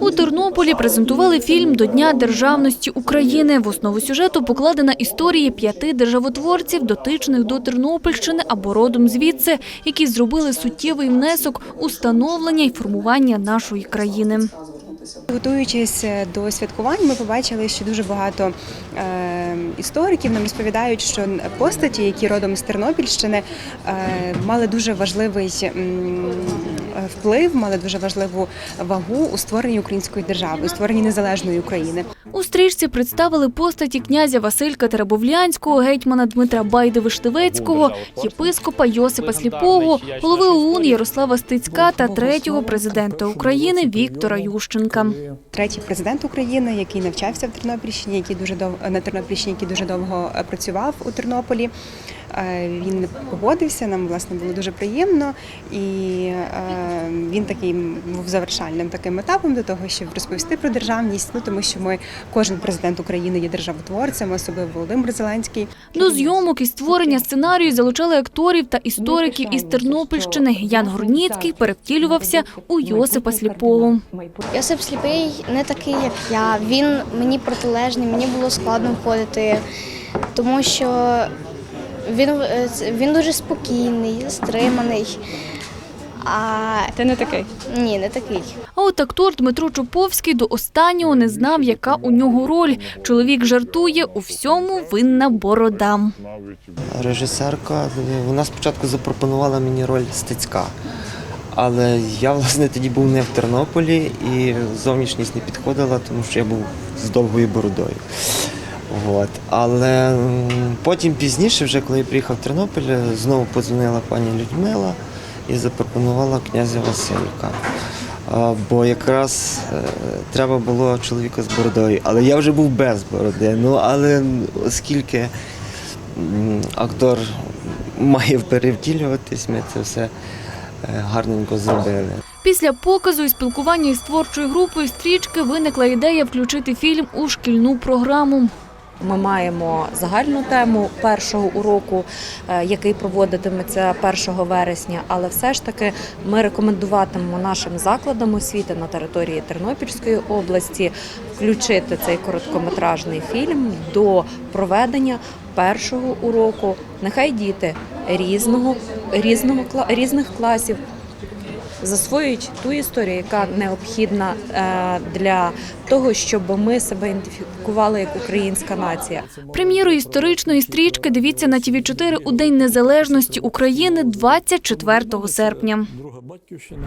У Тернополі презентували фільм до Дня державності України. В основу сюжету покладена історія п'яти державотворців, дотичних до Тернопільщини або родом звідси, які зробили суттєвий внесок у становлення і формування нашої країни. Готуючись до святкувань, ми побачили, що дуже багато е, істориків нам розповідають, що постаті, які родом з Тернопільщини, е, мали дуже важливий вплив, мали дуже важливу вагу у створенні української держави, у створенні незалежної України. У стрічці представили постаті князя Василька Теребовлянського, гетьмана Дмитра Байди-Виштивецького, єпископа Йосипа Сліпого, голови ОУН Ярослава Стицька та третього президента України Віктора Ющенка. Третій президент України, який навчався в Тернопільщині, який дуже дов... на Тернопільщині, який дуже довго е, працював у Тернополі. Е, Він погодився, нам власне було дуже приємно, і е, він такий був завершальним таким етапом до того, щоб розповісти про державність. Ну тому що ми кожен президент України є державотворцем, особливо Володимир Зеленський. До зйомок і створення сценарію залучали акторів та істориків із Тернопільщини. Ян Горніцький перевтілювався у Йосипа Сліпого. Йосип сліпий не такий, як я. Він мені протилежний, мені було складно входити, тому що він, е, він дуже спокійний, стриманий. А Ти не такий. ні, не такий. А от актор Дмитро Чуповський до останнього не знав, яка у нього роль. Чоловік жартує, у всьому винна борода. Режисерка вона спочатку запропонувала мені роль стецька. Але я, власне, тоді був не в Тернополі і зовнішність не підходила, тому що я був з довгою бородою. От. Але потім пізніше, вже коли я приїхав в Тернопіль, знову подзвонила пані Людмила і запропонувала князя Василька. Бо якраз е, треба було чоловіка з бородою. Але я вже був без бороди. Ну, але оскільки актор має перевтілюватись, ми це все е, гарненько зробили. Після показу і спілкування із творчою групою стрічки виникла ідея включити фільм у шкільну програму. Ми маємо загальну тему першого уроку, е, який проводитиметься 1 вересня, але все ж таки ми рекомендуватимемо нашим закладам освіти на території Тернопільської області включити цей короткометражний фільм до проведення першого уроку. Нехай діти різного, різного різних класів засвоюють ту історію, яка необхідна е, для того, щоб ми себе ідентифікували як українська нація. Прем'єру історичної стрічки дивіться на ТВ 4 у День Незалежності України 24 серпня. Друга батьківщина.